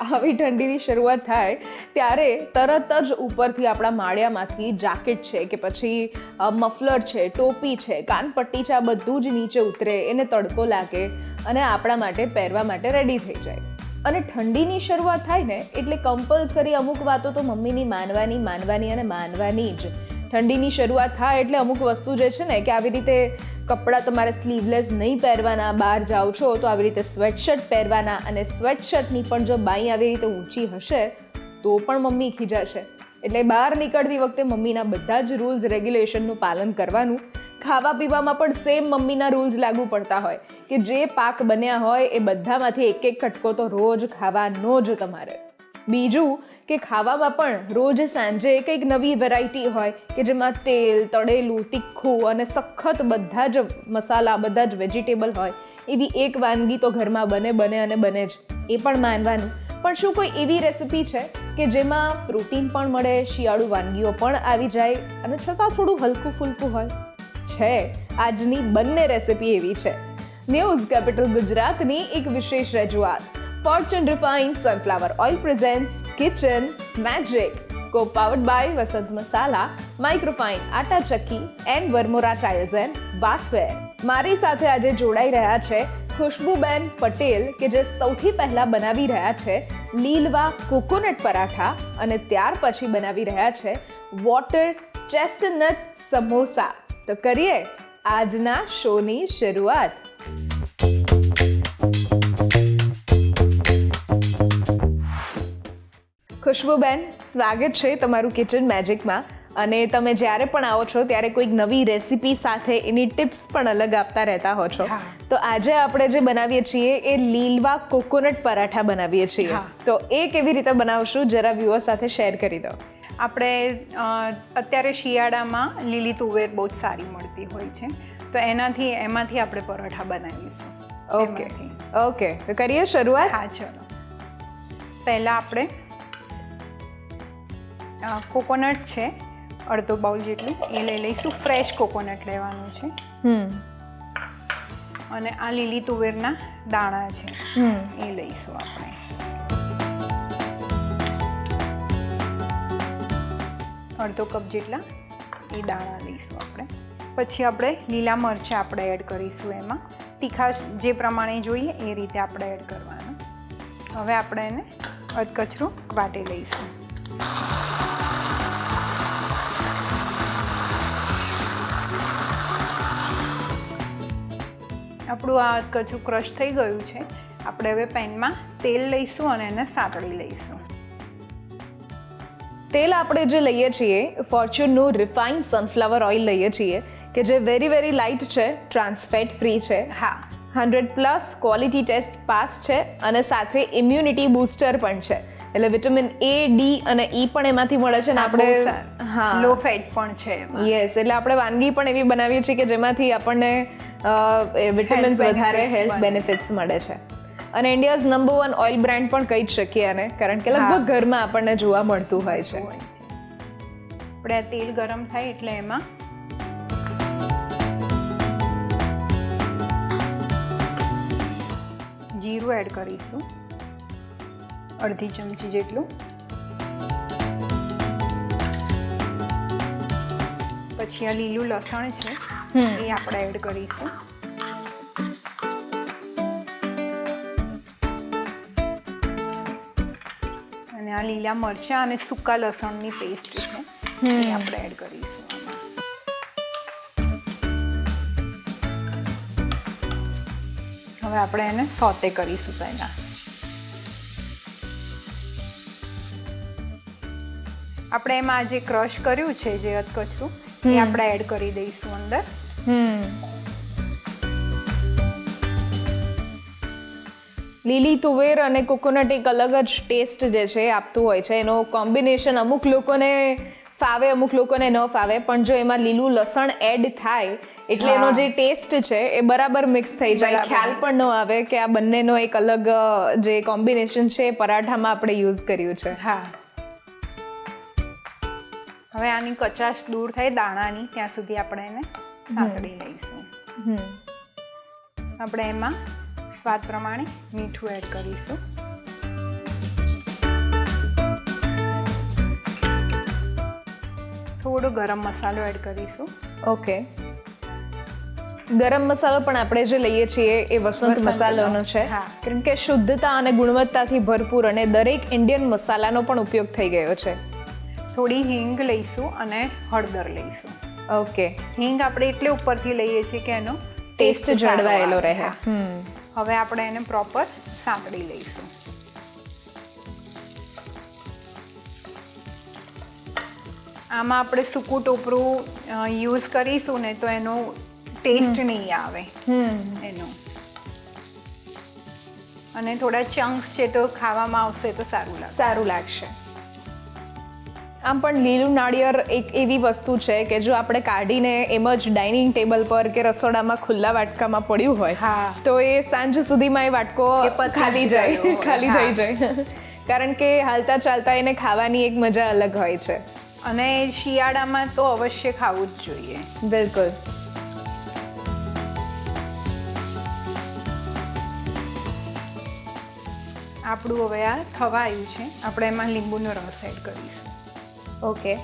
આવી ઠંડીની શરૂઆત થાય, ત્યારે તરત જ ઉપરથી આપણા માળિયામાંથી જાકેટ છે કે પછી મફલર છે, ટોપી છે, કાનપટ્ટી છે, આ બધું જ નીચે ઉતરે, એને તડકો લાગે અને આપણા માટે પહેરવા માટે રેડી થઈ જાય. અને ઠંડીની શરૂઆત થાય ને, એટલે કમ્પલસરી અમુક વાતો તો મમ્મીની માનવાની માનવાની અને માનવાની જ. ઠંડીની શરૂઆત થાય એટલે અમુક વસ્તુ જે છે ને કે આવી રીતે કપડાં તમારે સ્લીવલેસ નહીં પહેરવાના, બહાર જાઓ છો તો આવી રીતે સ્વેટશર્ટ પહેરવાના અને સ્વેટશર્ટની પણ જો બાઈ આવી રીતે ઊંચી હશે તો પણ મમ્મી ખીજાશે. એટલે બહાર નીકળતી વખતે મમ્મીના બધા જ રૂલ્સ રેગ્યુલેશનનું પાલન કરવાનું. ખાવા પીવામાં પણ સેમ મમ્મીના રૂલ્સ લાગુ પડતા હોય કે જે પાક બન્યા હોય એ બધામાંથી એક એક કટકો તો રોજ ખાવાનો જ તમારે. બીજું કે ખાવામાં પણ રોજ સાંજે કંઈક નવી વેરાયટી હોય કે જેમાં તેલ, તળેલું, તીખું અને સખત બધા જ મસાલા, બધા જ વેજીટેબલ હોય, એવી એક વાનગી તો ઘરમાં બને બને અને બને જ. એ પણ માનવાનું. પણ શું કોઈ એવી રેસિપી છે કે જેમાં પ્રોટીન પણ મળે, શિયાળુ વાનગીઓ પણ આવી જાય અને છતાં થોડું હલકું ફૂલકું હોય? છે, આજની બંને રેસિપી એવી છે. ન્યૂઝ કેપિટલ ગુજરાતની એક વિશેષ રજૂઆત. Fortune refine sunflower oil presents kitchen magic co powered by Vasant Masala microfine Atta Chakki and Varmora tiles and bathware મારી સાથે આજે જોડાઈ રહ્યા છે ખુશ્બુબેન પટેલ, કે જે સૌથી પહેલા બનાવી રહ્યા છે લીલવા કોકોનટ પરાઠા અને ત્યાર પછી બનાવી રહ્યા છે વોટર ચેસ્ટનટ સમોસા. તો કરીએ આજના શોની શરૂઆત. ખુશ્બુબેન સ્વાગત છે તમારું કિચન મેજિકમાં અને તમે જ્યારે પણ આવો છો ત્યારે કોઈક નવી રેસિપી સાથે એની ટિપ્સ પણ અલગ આપતા રહેતા હો છો. તો આજે આપણે જે બનાવીએ છીએ એ લીલવા કોકોનટ પરાઠા બનાવીએ છીએ. તો એ કેવી રીતે બનાવશું જરા વ્યુઅર સાથે શેર કરી દો. આપણે અત્યારે શિયાળામાં લીલી તુવેર બહુ જ સારી મળતી હોય છે. તો એનાથી એમાંથી આપણે પરોઠા બનાવીશું ઓકે ઓકે તો કરીએ શરૂઆત? હા ચલો. પહેલાં આપણે કોકોનટ છે અડધો બાઉલ જેટલી. એ લઈ લઈશું. ફ્રેશ કોકોનટ લેવાનું છે. હમ. અને આ લીલી તુવેરના દાણા છે. હમ. એ લઈશું આપણે. અડધો કપ જેટલા એ દાણા લઈશું આપણે. પછી આપણે લીલા મરચાં આપણે એડ કરીશું એમાં. તીખાશ જે પ્રમાણે જોઈએ એ રીતે આપણે એડ કરવાનું. હવે આપણે એને અધકચરું વાટી લઈશું. આપણું આ કચું ક્રશ થઈ ગયું છે. આપણે હવે પેનમાં તેલ લઈશું અને એને સાતળી લઈશું. તેલ આપણે જે લઈએ છીએ ફોર્ચ્યુનનું રિફાઇન્ડ સનફ્લાવર ઓઇલ લઈએ છીએ કે જે વેરી વેરી લાઇટ છે ટ્રાન્સફેટ ફ્રી છે. હા. Hundred plus quality test pass છે અને સાથે ઇમ્યુનિટી બૂસ્ટર પણ છે. એટલે વિટામિન એ ડી અને ઈ પણ એમાંથી મળે છે ને આપણે હા. લો ફેટ પણ છે યસ એટલે આપણે વાનગી પણ એવી બનાવીએ છીએ કે જેમાંથી આપણને વિટામિન્સ વધારે હેલ્થ બેનિફિટ્સ મળે છે. અને India's number one oil brand પણ કહી જ શકીએ આને કારણ કે લગભગ ઘરમાં આપણને જોવા મળતું હોય છે. હોય છે. આપણે આ તેલ ગરમ થાય એટલે એમાં જીરું એડ કરીશું. અડધી ચમચી જેટલું. પછી આ લીલું લસણ છે એ આપણે એડ કરીશું. અને આ લીલા મરચાં અને સૂકા લસણની પેસ્ટ છે એ આપણે એડ કરીશું હવે આપણે એને સોતે કરીશું પહેલાં. આપણે એમાં જે ક્રશ કર્યું છે જે અધકચરું એ આપણે એડ કરી દઈશું અંદર. લીલી તુવેર અને કોકોનટ એક અલગ જ ટેસ્ટ જે છે આપતું હોય છે. એનો કોમ્બિનેશન અમુક લોકોને ફાવે અમુક લોકોને ન ફાવે પણ જો એમાં લીલું લસણ એડ થાય એટલે એનો જે ટેસ્ટ છે એ બરાબર મિક્સ થઈ જાય. ખ્યાલ પણ ન આવે કે આ બંનેનો એક અલગ જે કોમ્બિનેશન છે એ પરાઠામાં આપણે યુઝ કર્યું છે. હા. હવે આની કચાશ દૂર થાય દાણાની ત્યાં સુધી આપણે એને સાંતળી લઈશું. આપણે એમાં સ્વાદ પ્રમાણે મીઠું એડ કરીશું. થોડો ગરમ મસાલો એડ કરીશું. ઓકે. ગરમ મસાલો પણ આપણે જે લઈએ છીએ એ વસંત મસાલાનો છે. કારણ કે શુદ્ધતા અને ગુણવત્તાથી ભરપૂર અને દરેક ઇન્ડિયન મસાલાનો પણ ઉપયોગ થઈ ગયો છે. થોડી હિંગ લઈશું અને હળદર લઈશું. ઓકે. હિંગ આપણે એટલે ઉપરથી લઈએ છીએ કે એનો ટેસ્ટ જળવાયેલો રહે. હવે આપણે એને પ્રોપર સાંકળી લઈશું. આમાં આપણે સૂકું ટોપરું યુઝ કરીશું ને તો એનો ટેસ્ટ નહીં આવે. હમ. એનો. અને થોડા ચંક્સ છે તો ખાવામાં આવશે તો સારું લાગશે સારું લાગશે. આમ પણ લીલું નાળિયેર એક એવી વસ્તુ છે કે જો આપણે કાઢીને એમ જ ડાઇનિંગ ટેબલ પર કે રસોડામાં ખુલ્લા વાટકામાં પડ્યું હોય હા. તો એ સાંજ સુધીમાં એ વાટકો ખાલી જાય ખાલી થઈ જાય. કારણ કે હાલતા ચાલતા એને ખાવાની એક મજા અલગ હોય છે. અને શિયાળામાં તો અવશ્ય ખાવું જ જોઈએ. બિલકુલ. આપણું હવે આ થવા આવ્યું છે. આપણે એમાં લીંબુનો રસ એડ કરીશું. ઓકે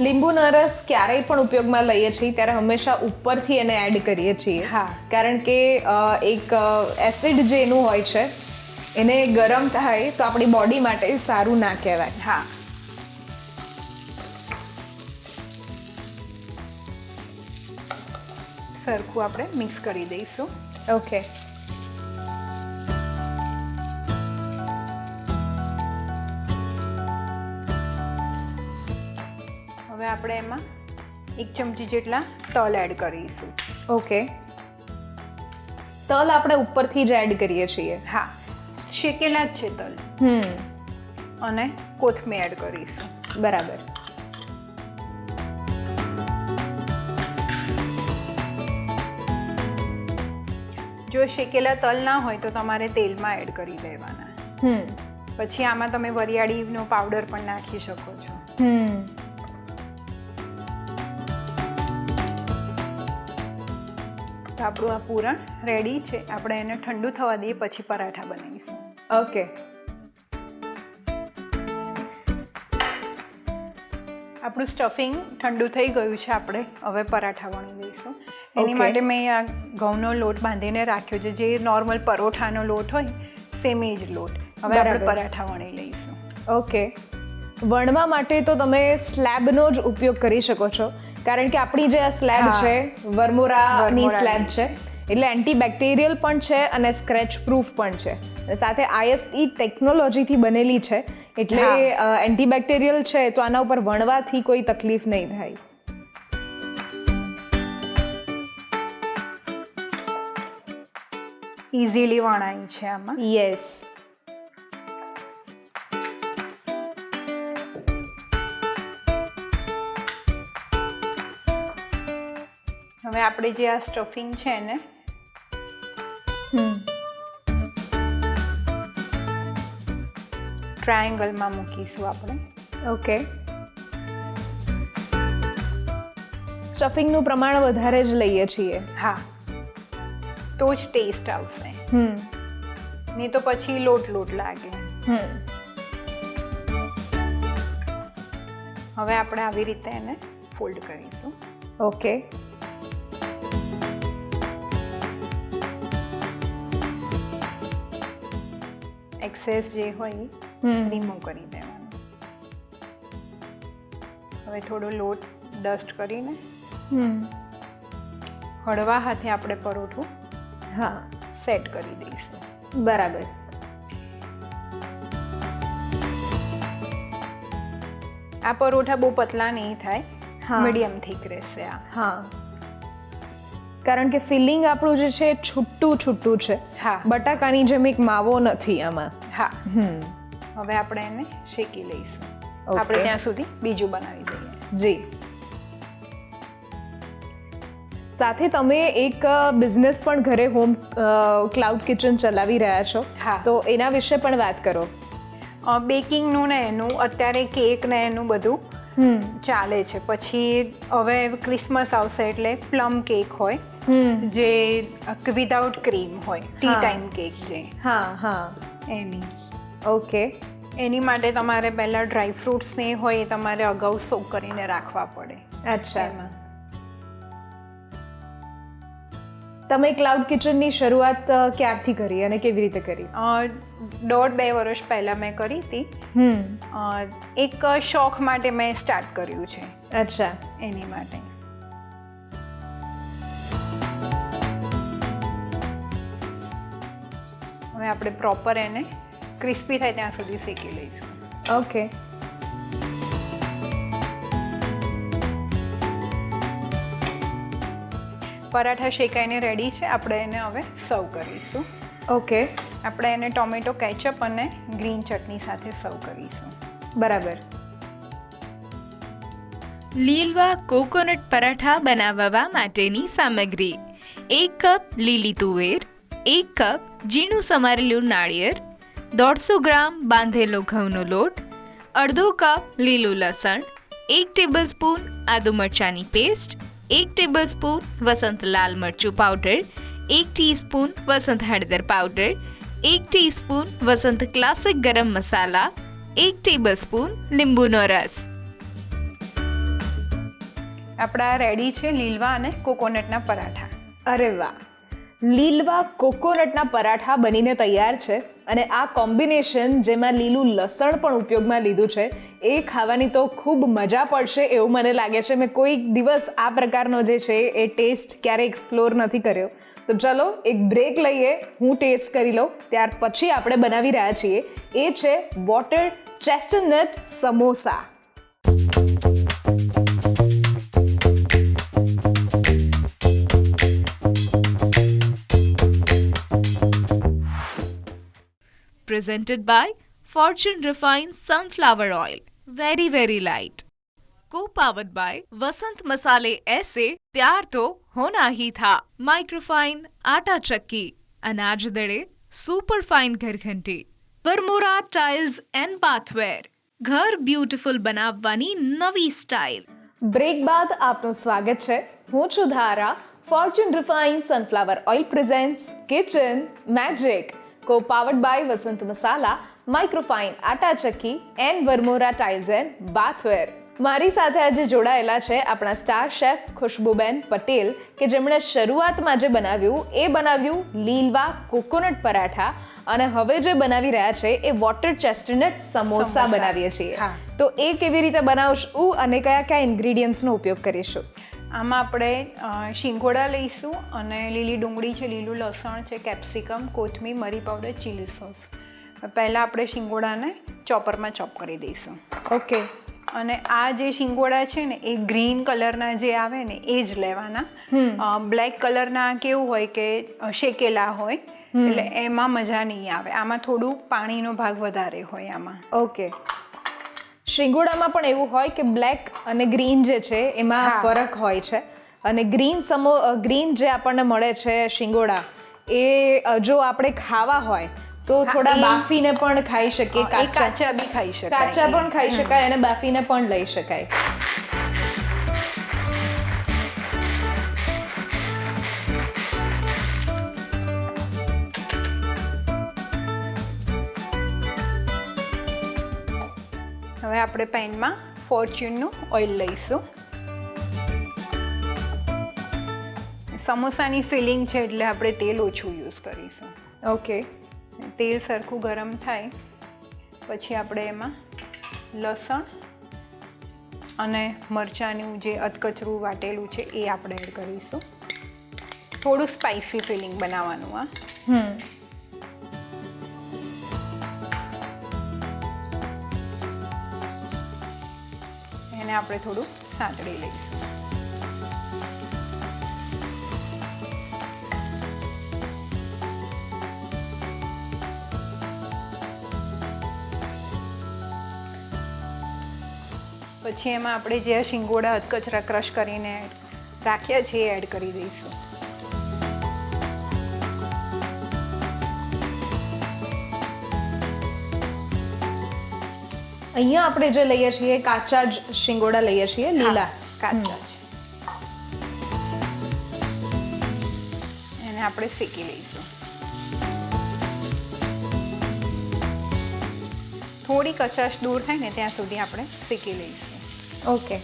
લીંબુનો રસ ક્યારેય પણ ઉપયોગમાં લઈએ છીએ ત્યારે હંમેશા ઉપરથી એને એડ કરીએ છીએ. હા. કારણ કે એક એસિડ જે એનું હોય છે એને ગરમ થાય તો આપણી બોડી માટે સારું ના કહેવાય. હા. સરખું આપણે મિક્સ કરી દઈશું. ઓકે આપણે એમાં એક ચમચી જેટલા તલ એડ કરીશું. ઓકે. તલ આપણે ઉપરથી જ એડ કરીએ છીએ. હા શેકેલા જ છે તલ. હમ. અને કોથમીર એડ કરીશું. બરાબર. જો શેકેલા તલ ના હોય તો તમારે તેલમાં એડ કરી દેવાના હમ. પછી આમાં તમે વરિયાળીનો પાવડર પણ નાખી શકો છો. હમ. તો આપણું આ પૂરણ રેડી છે. આપણે એને ઠંડુ થવા દઈએ પછી પરાઠા બનાવીશું. ઓકે આપણું સ્ટફિંગ ઠંડુ થઈ ગયું છે આપણે. હવે પરાઠા વણી લઈશું. એની માટે મેં આ ઘઉંનો લોટ બાંધીને રાખ્યો છે. જે નોર્મલ પરોઠાનો લોટ હોય સેમ એ જ લોટ. હવે આપણે પરાઠા વણી લઈશું. ઓકે વણવા માટે તો તમે સ્લેબનો જ ઉપયોગ કરી શકો છો. કારણ કે આપણી જે આ સ્લેબ છે વર્મોરાની. સ્લેબ છે એટલે એન્ટીબેક્ટેરિયલ પણ છે અને સ્ક્રેચ પ્રૂફ પણ છે. સાથે આઈએસઈ ટેકનોલોજીથી બનેલી છે એટલે. એન્ટીબેક્ટેરિયલ છે તો આના ઉપર વણવાથી કોઈ તકલીફ નહીં થાય. ઇઝીલી વણાય છે આમાં. યસ હવે આપણે જે આ સ્ટફિંગ છે એને. ટ્રાયેંગલમાં મૂકીશું આપણે. ઓકે. સ્ટફિંગનું પ્રમાણ વધારે જ લઈએ છીએ. હા. તો જ ટેસ્ટ આવશે. હમ. નહીં તો પછી લોટ લોટ લાગે. હમ. હવે આપણે આવી રીતે એને ફોલ્ડ કરીશું. ઓકે. એક્સેસ જે હોય. રિમૂવ કરી દેવાનો. હવે થોડો લોટ ડસ્ટ કરીને હળવા હાથે આપણે પરોઠું હા. સેટ કરી દઈશું. બરાબર. આ પરોઠા બહુ પતલા નહીં થાય. મીડિયમ થીક રહેશે આ. હા. કારણ કે ફિલિંગ આપણું જે છે છુટ્ટું છૂટું છૂટું છે. હા. બટાકાની જેમ એક માવો નથી આમાં. હા. હમ. હવે આપણે એને શેકી લઈશું. આપણે ત્યાં સુધી બીજું બનાવી દઈએ. જી. સાથે તમે એક બિઝનેસ પણ ઘરે હોમ ક્લાઉડ કિચન ચલાવી રહ્યા છો. હા. તો એના વિશે પણ વાત કરો. બેકિંગનું ને એનું અત્યારે કેક ને એનું બધું ચાલે છે. પછી હવે ક્રિસમસ આવશે એટલે પ્લમ કેક હોય. જે વિધાઉટ ક્રીમ હોય ટી ટાઈમ કેક જે. હા હા. એની. ઓકે એની માટે તમારે પહેલાં ડ્રાય ફ્રૂટ્સ ને હોય એ તમારે અગાઉ સોક કરીને રાખવા પડે. અચ્છા. એમાં. તમે ક્લાઉડ કિચનની શરૂઆત ક્યારથી કરી અને કેવી રીતે કરી? દોઢ બે વર્ષ પહેલાં મેં કરી હતી. એક શોખ માટે મેં સ્ટાર્ટ કર્યું છે. અચ્છા. એની માટે. આપણે પ્રોપર એને ક્રિસ્પી થાય ત્યાં સુધી શેકી લઈશું. ઓકે પરાઠા શેકાઈને રેડી છે. આપણે એને હવે સર્વ કરીશું. ઓકે આપણે એને ટોમેટો કેચઅપ અને ગ્રીન ચટણી સાથે સર્વ કરીશું. બરાબર. લીલવા કોકોનટ પરાઠા બનાવવા માટેની સામગ્રી. એક કપ લીલી તુવેર એક કપ ઝીણું સમારેલું નાળિયેર દોઢસો ગ્રામ બાંધેલો ઘઉંનો લોટ અડધો કપ લીલું લસણ એક ટેબલસ્પૂન આદુ મરચાંની પેસ્ટ એક ટેબલસ્પૂન વસંત લાલ મરચું પાવડર એક ટીસ્પૂન વસંત હળદર પાવડર એક ટીસ્પૂન વસંત ક્લાસિક ગરમ મસાલા એક ટેબલસ્પૂન લીંબુનો રસ. આપણા રેડી છે લીલવા અને કોકોનટના પરાઠા. અરે વાહ! લીલવા કોકોનટના પરાઠા બનીને તૈયાર છે અને આ કોમ્બિનેશન જેમાં લીલું લસણ પણ ઉપયોગમાં લીધું છે, એ ખાવાની તો ખૂબ મજા પડશે એવું મને લાગે છે. મેં કોઈ દિવસ આ પ્રકારનો જે છે એ ટેસ્ટ ક્યારે એક્સપ્લોર નથી કર્યો. તો ચલો એક બ્રેક લઈએ, હું ટેસ્ટ કરી લઉં, ત્યાર પછી આપણે બનાવી રહ્યા છીએ. એ છે water chestnut samosa. presented by Fortune Refined Sunflower Oil. Very, very light. Co-powered by Vasant Masale ऐसे प्यार तो होना ही था माइक्रोफाइन आटा चक्की अनाज दड़े सुपर फाइन घर घंटी વરમોરા ટાઇલ્સ એન્ડ બાથવેર ઘર બ્યુટીફુલ બનાવવાની નવી સ્ટાઇલ બ્રેક બાદ આપનું સ્વાગત છે હું છું Dhara Fortune refine sunflower oil presents kitchen magic co powered by Vasant Masala microfine Atta Chakki and Varmora tiles and bathware મારી સાથે આજે જોડાયેલા છે આપણા સ્ટાર શેફ ખુશ્બુબેન પટેલ કે જેમણે શરૂઆતમાં જે બનાવ્યું એ બનાવ્યું લીલવા કોકોનટ પરાઠા અને હવે જે બનાવી રહ્યા છે એ વોટર ચેસ્ટનટ સમોસા સમોસા. બનાવીએ છીએ. તો એ કેવી રીતે બનાવશું અને કયા કયા ઇન્ગ્રીડિયન્ટ્સનો ઉપયોગ કરીશું? આમાં આપણે શિંગોડા લઈશું અને લીલી ડુંગળી છે લીલું લસણ છે કેપ્સિકમ કોથમીર મરી પાવડર ચીલી સોસ પહેલાં આપણે શીંગોડાને ચોપરમાં ચોપ કરી દઈશું. ઓકે. અને આ જે શીંગોડા છે ને એ ગ્રીન કલરના જે આવે ને એ જ લેવાના. બ્લેક કલરના કેવું હોય કે શેકેલા હોય એટલે એમાં મજા નહીં આવે. આમાં થોડું પાણીનો ભાગ વધારે હોય આમાં. ઓકે. શિંગોડામાં પણ એવું હોય કે બ્લેક અને ગ્રીન જે છે એમાં ફરક હોય છે. અને ગ્રીન સમો ગ્રીન જે આપણને મળે છે શિંગોડા એ જો આપણે ખાવા હોય તો થોડા બાફીને પણ ખાઈ શકીએ કાચા. બી ખાઈ શકાય. કાચા પણ ખાઈ શકાય અને બાફીને પણ લઈ શકાય. હવે આપણે પેનમાં ફોર્ચ્યુનનું ઓઇલ લઈશું. સમોસાની ફિલિંગ છે એટલે આપણે તેલ ઓછું યુઝ કરીશું. ઓકે. તેલ સરખું ગરમ થાય પછી આપણે એમાં લસણ અને મરચાંનું જે અધકચરું વાટેલું છે એ આપણે એડ કરીશું. થોડું સ્પાઇસી ફિલિંગ બનાવવાનું આ હમ. આને આપણે થોડું સાંતળી લઈશું. પછી એમાં આપણે જે શિંગોડા અધકચરા ક્રશ કરીને રાખ્યા છે એ એડ કરી દઈશું. અહીંયા આપણે જે લઈએ છીએ કાચા જ શિંગોડા લઈએ છીએ લીલા કાચા જ. એને આપણે શેકી લઈશું. થોડી કચાશ દૂર થાય ને ત્યાં સુધી આપણે શેકી લઈશું. ઓકે.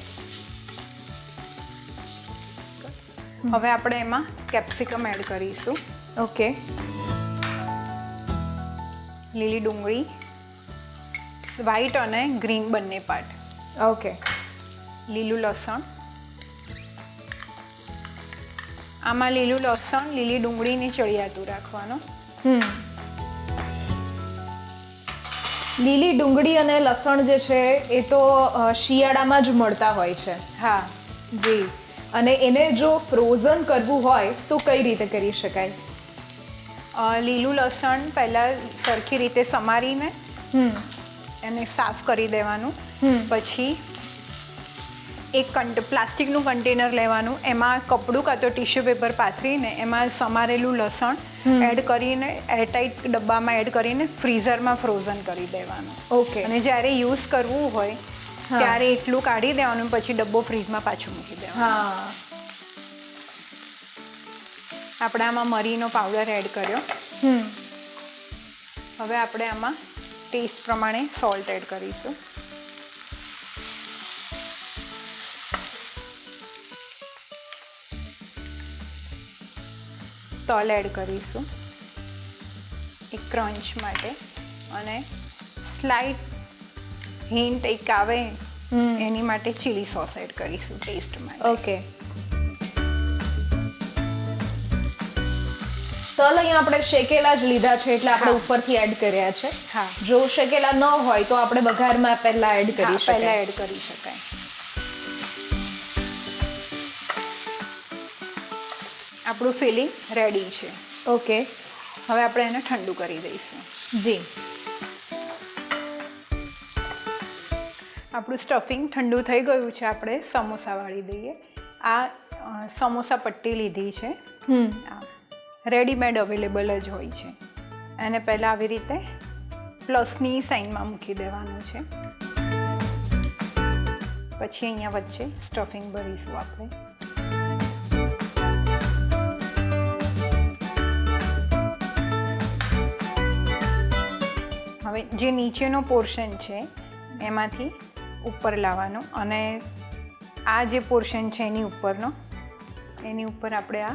હવે આપણે એમાં કેપ્સિકમ એડ કરીશું. ઓકે. લીલી ડુંગળી. વ્હાઈટ અને ગ્રીન બંને પાર્ટ ઓકે લીલું લસણ. આમાં લીલું લસણ લીલી ડુંગળીને ચડિયાતું રાખવાનું. હમ. લીલી ડુંગળી અને લસણ જે છે એ તો શિયાળામાં જ મળતા હોય છે. હા. જી. અને એને જો ફ્રોઝન કરવું હોય તો કઈ રીતે કરી શકાય? લીલું લસણ પહેલાં સરખી રીતે સમારીને હમ. એને સાફ કરી દેવાનું. પછી એક કન્ટ પ્લાસ્ટિકનું કન્ટેનર લેવાનું. એમાં કપડું કાં તો ટીશ્યુ પેપર પાથરીને એમાં સમારેલું લસણ એડ કરીને એરટાઈટ ડબ્બામાં એડ કરીને ફ્રીઝરમાં ફ્રોઝન કરી દેવાનું. ઓકે. અને જ્યારે યુઝ કરવું હોય ત્યારે એટલું કાઢી દેવાનું પછી ડબ્બો ફ્રીજમાં પાછું મૂકી દેવાનું. હા. આપણે આમાં મરીનો પાવડર એડ કર્યો. હમ. હવે આપણે આમાં ટેસ્ટ પ્રમાણે સોલ્ટ એડ કરીશું. તલ એડ કરીશું. એક ક્રંચ માટે. અને સ્લાઇટ હિન્ટ એક આવે હમ. એની માટે ચીલી સોસ એડ કરીશું ટેસ્ટ માટે. ઓકે તલ અહીંયા આપણે શેકેલા જ લીધા છે એટલે આપણે ઉપરથી એડ કર્યા છે. જો શેકેલા ન હોય તો આપણે વઘારમાં પહેલા એડ કરી શકાય પહેલા એડ કરી શકાય. આપણું ફિલિંગ રેડી છે. ઓકે હવે આપણે એને ઠંડુ કરી દઈશું. જી. આપણું સ્ટફિંગ ઠંડુ થઈ ગયું છે આપણે સમોસા વાળી દઈએ. આ સમોસા પટ્ટી લીધી છે. હમ. રેડીમેડ અવેલેબલ જ હોય છે. એને પહેલાં આવી રીતે પ્લસની સાઇનમાં મૂકી દેવાનું છે. પછી અહીંયા વચ્ચે સ્ટફિંગ ભરીશું આપણે. હવે જે નીચેનો પોર્શન છે, એમાંથી ઉપર લાવવાનો અને આ જે પોર્શન છે એની ઉપરનો, એની ઉપર આપણે આ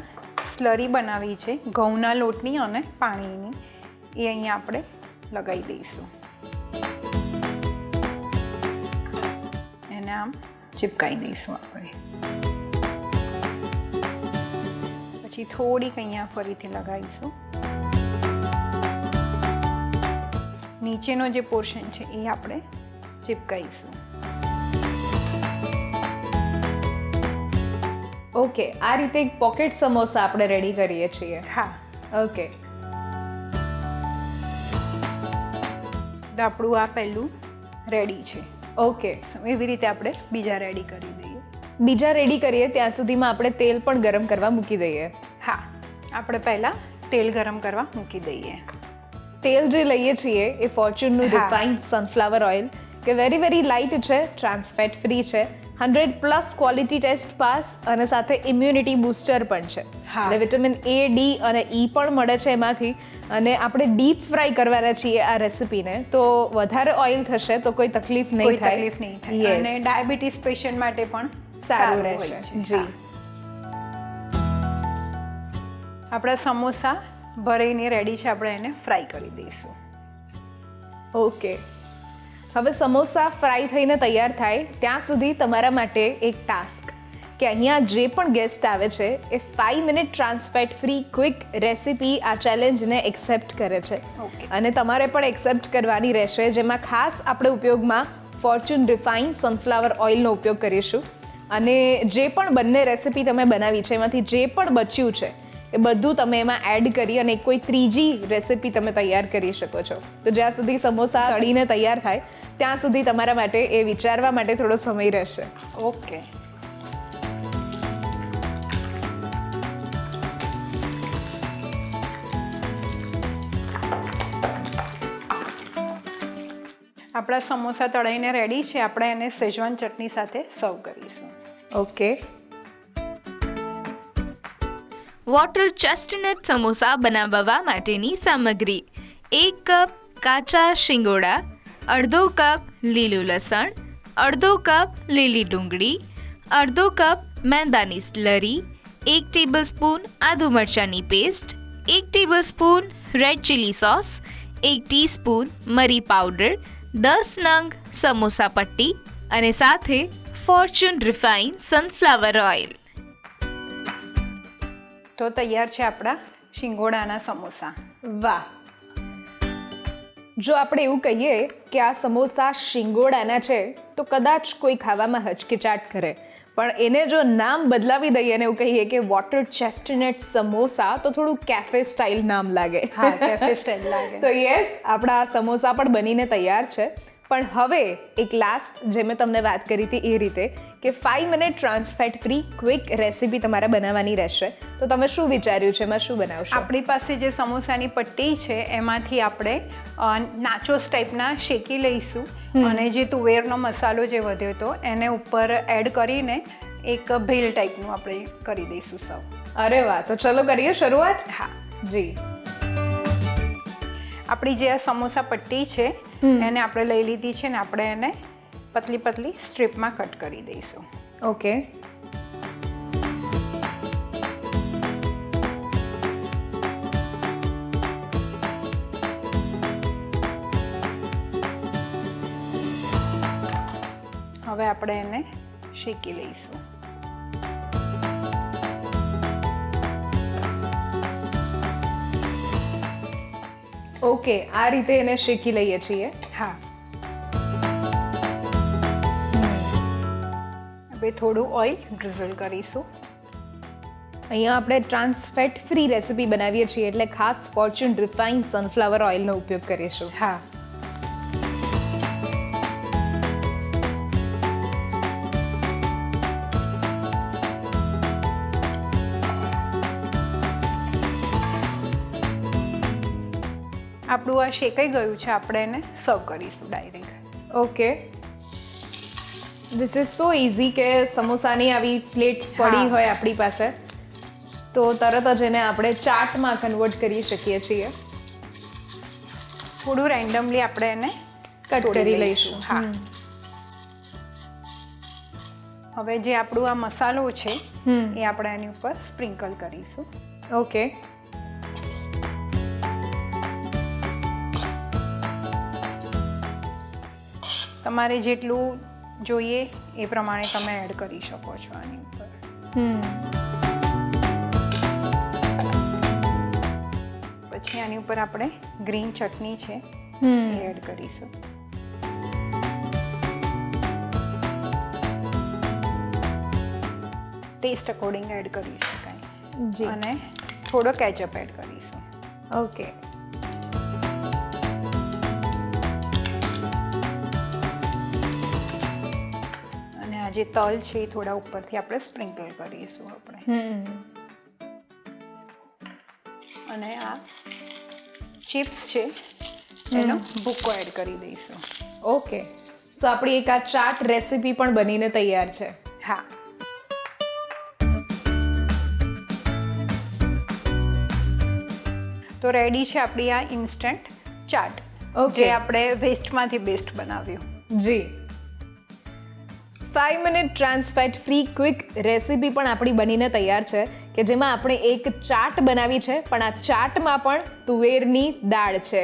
સ્લરી બનાવી છે, ઘઉંના લોટની અને પાણીની. એ અહીંયા આપણે લગાવી દઈશું. એને આમ ચિપકાઈ દઈશું આપણે. પછી થોડીક અહીંયા ફરીથી લગાવીશું. નીચેનો જે પોર્શન છે, એ આપણે ચિપકાઈશું. ઓકે આ રીતે એક પોકેટ સમોસા આપણે રેડી કરીએ છીએ. હા. ઓકે આપણું આ પહેલું રેડી છે. ઓકે એવી રીતે આપણે બીજા રેડી કરી દઈએ. બીજા રેડી કરીએ ત્યાં સુધીમાં આપણે તેલ પણ ગરમ કરવા મૂકી દઈએ. હા આપણે પહેલાં તેલ ગરમ કરવા મૂકી દઈએ. તેલ જે લઈએ છીએ એ ફોર્ચ્યુનનું. રિફાઇન્ડ સનફ્લાવર ઓઇલ કે વેરી વેરી લાઇટ છે ટ્રાન્સફેટ ફ્રી છે hundred plus quality test pass અને સાથે ઇમ્યુનિટી બૂસ્ટર પણ છે. એટલે વિટામિન એ ડી અને ઈ પણ મળે છે એમાંથી. અને આપણે ડીપ ફ્રાય કરવાના છીએ આ રેસિપીને. તો વધારે ઓઇલ થશે તો કોઈ તકલીફ નહીં થાય. તકલીફ નહીં થાય. અને ડાયાબિટીસ પેશન્ટ માટે પણ સારું રહેશે. જી. આપણા સમોસા ભરીને રેડી છે આપણે એને ફ્રાય કરી દઈશું. ઓકે હવે સમોસા ફ્રાય થઈને તૈયાર થાય ત્યાં સુધી તમારા માટે એક ટાસ્ક કે અહીંયા જે પણ ગેસ્ટ આવે છે એ five minute trans fat free quick recipe આ ચેલેન્જને એક્સેપ્ટ કરે છે. અને તમારે પણ એક્સેપ્ટ કરવાની રહેશે. જેમાં ખાસ આપણે ઉપયોગમાં ફોર્ચ્યુન રિફાઇન સનફ્લાવર ઓઇલનો ઉપયોગ કરીશું. અને જે પણ બંને રેસિપી તમે બનાવી છે એમાંથી જે પણ બચ્યું છે એ બધું તમે એમાં એડ કરી અને કોઈ ત્રીજી રેસિપી તમે તૈયાર કરી શકો છો. તો જ્યાં સુધી સમોસા તળીને તૈયાર થાય ત્યાં સુધી તમારા માટે એ વિચારવા માટે થોડો સમય રહેશે. ઓકે. આપણા સમોસા તળાઈને રેડી છે. આપણે એને સેજવાન ચટણી સાથે સર્વ કરીશું. ઓકે. વોટર ચેસ્ટનટ સમોસા બનાવવા માટેની સામગ્રી. એક કપ કાચા શિંગોડા અડધો કપ લીલું લસણ, અડધો કપ લીલી ડુંગળી, અડધો કપ મેંદાની સ્લરી એક ટેબલસ્પૂન આદુ મરચાંની પેસ્ટ, એક ટેબલસ્પૂન રેડ ચીલી સોસ, એક ટીસ્પૂન મરી પાવડર, દસ નંગ સમોસા પટ્ટી અને સાથે ફોર્ચ્યુન રિફાઇન સનફ્લાવર ઓઇલ. તો તૈયાર છે આપણા શિંગોડાના સમોસા. વાહ! જો આપણે એવું કહીએ કે આ સમોસા શિંગોડાના છે તો કદાચ કોઈ ખાવામાં હચકિચાટ કરે. પણ એને જો નામ બદલાવી દઈએ અને એવું કહીએ કે વોટર ચેસ્ટનટ સમોસા તો થોડું કેફે સ્ટાઇલ નામ લાગે. હા કેફે સ્ટાઇલ લાગે. તો યસ આપણા આ સમોસા પણ બનીને તૈયાર છે. પણ હવે એક લાસ્ટ જે મેં તમને વાત કરી હતી એ રીતે કે five minute trans fat free quick recipe તમારે બનાવવાની રહેશે. તો તમે શું વિચાર્યું છે? એમાં શું બનાવશો? આપણી પાસે જે સમોસાની પટ્ટી છે એમાંથી આપણે નાચોસ ટાઈપના શેકી લઈશું. અને જે તુવેરનો મસાલો જે વધ્યો હતો એને ઉપર એડ કરીને એક ભેલ ટાઈપનું આપણે કરી દઈશું સૌ. અરે વાહ! તો ચલો કરીએ શરૂઆત? હા. જી. આપણી જે આ સમોસા પટ્ટી છે એને આપણે લઈ લીધી છે ને આપણે એને પતલી પતલી સ્ટ્રીપમાં કટ કરી દઈશું. ઓકે. હવે આપણે એને શેકી લઈશું. ઓકે આ રીતે એને શેકી લઈએ છીએ. હા. હવે થોડું ઓઇલ ડ્રિઝલ કરીશું. અહીંયા આપણે ટ્રાન્સફેટ ફ્રી રેસીપી બનાવીએ છીએ એટલે ખાસ ફોર્ચ્યુન રિફાઇન સનફ્લાવર ઓઇલનો ઉપયોગ કરીશું. હા. આપણું આ શેકાઈ ગયું છે આપણે એને સર્વ કરીશું direct okay this is so easy કે સમોસાની આવી પ્લેટ્સ પડી હોય આપણી પાસે. તો તરત જ એને આપણે ચાટમાં કન્વર્ટ કરી શકીએ છીએ. થોડું રેન્ડમલી આપણે એને કટ કરી લઈશું. હા. હવે જે આપણું આ મસાલો છે. એ આપણે એની ઉપર સ્પ્રિંકલ કરીશું. ઓકે તમારે જેટલું જોઈએ એ પ્રમાણે તમે એડ કરી શકો છો આની ઉપર. પછી આની ઉપર આપણે ગ્રીન ચટણી છે હમ. એ એડ કરીશું. ટેસ્ટ અકોર્ડિંગ એડ કરી શકાય. જી. અને થોડો કેચઅપ એડ કરીશું. ઓકે અને જે તલ છે એ થોડા ઉપરથી આપણે સ્પ્રિંકલ કરીશું આપણે. અને આ ચિપ્સ છે એનો ભૂકો એડ કરી દઈશું. ઓકે. સો આપણી એક આ ચાટ રેસીપી પણ બનીને તૈયાર છે. હા. તો રેડી છે આપણી આ ઇન્સ્ટન્ટ ચાટ. જે આપણે વેસ્ટમાંથી બેસ્ટ બનાવ્યું. જી. Five minute trans fat free quick recipe પણ આપણી બનીને તૈયાર છે, કે જેમાં આપણે એક ચાટ બનાવી છે, પણ આ ચાટમાં પણ તુવેરની દાળ છે.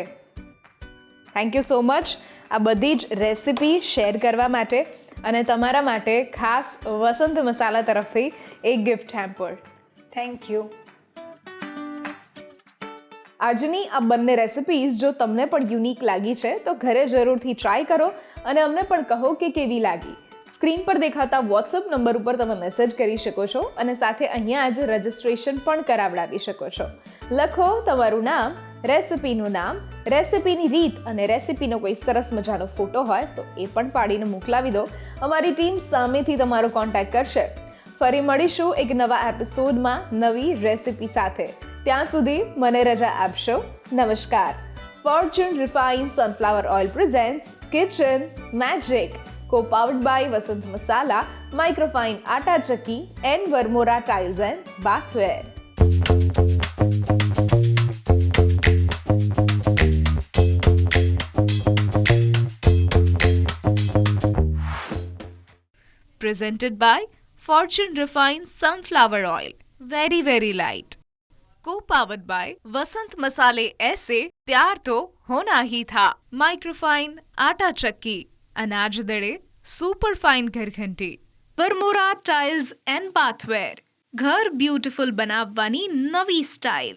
થેન્ક યુ સો મચ આ બધી જ રેસીપી શેર કરવા માટે અને તમારા માટે ખાસ વસંત મસાલા તરફથી એક ગિફ્ટ હેમ્પર થેન્ક યુ આજની આ બંને રેસિપીઝ જો તમને પણ યુનિક લાગી છે, તો ઘરે જરૂરથી ટ્રાય કરો અને અમને પણ કહો કે કેવી લાગી. સ્ક્રીન પર દેખાતા વોટ્સઅપ નંબર ઉપર તમે મેસેજ કરી શકો છો અને સાથે અહીંયા જ રજિસ્ટ્રેશન પણ કરાવડાવી શકો છો. લખો તમારું નામ, રેસિપીનું નામ, રેસિપીની રીત અને રેસિપીનો કોઈ સરસ મજાનો ફોટો હોય તો એ પણ પાડીને મોકલાવી દો. અમારી ટીમ સામેથી તમારો કોન્ટેક્ટ કરશે. ફરી મળીશું એક નવા એપિસોડમાં નવી રેસિપી સાથે. ત્યાં સુધી મને રજા આપશો. નમસ્કાર. Fortune refine sunflower oil presents kitchen magic co powered by Vasant Masala, Microfine Atta Chakki, and Vermora Tiles and Bathware. Presented by Fortune Refined Sunflower Oil. Very, very light. Co powered by Vasant मसाले ऐसे प्यार तो होना ही था microfine आटा चक्की અનાજદળે superfine ઘરઘંટી વરમોરા ટાઇલ્સ એન્ડ પાથવેર ઘર બ્યુટીફુલ બનાવવાની નવી સ્ટાઇલ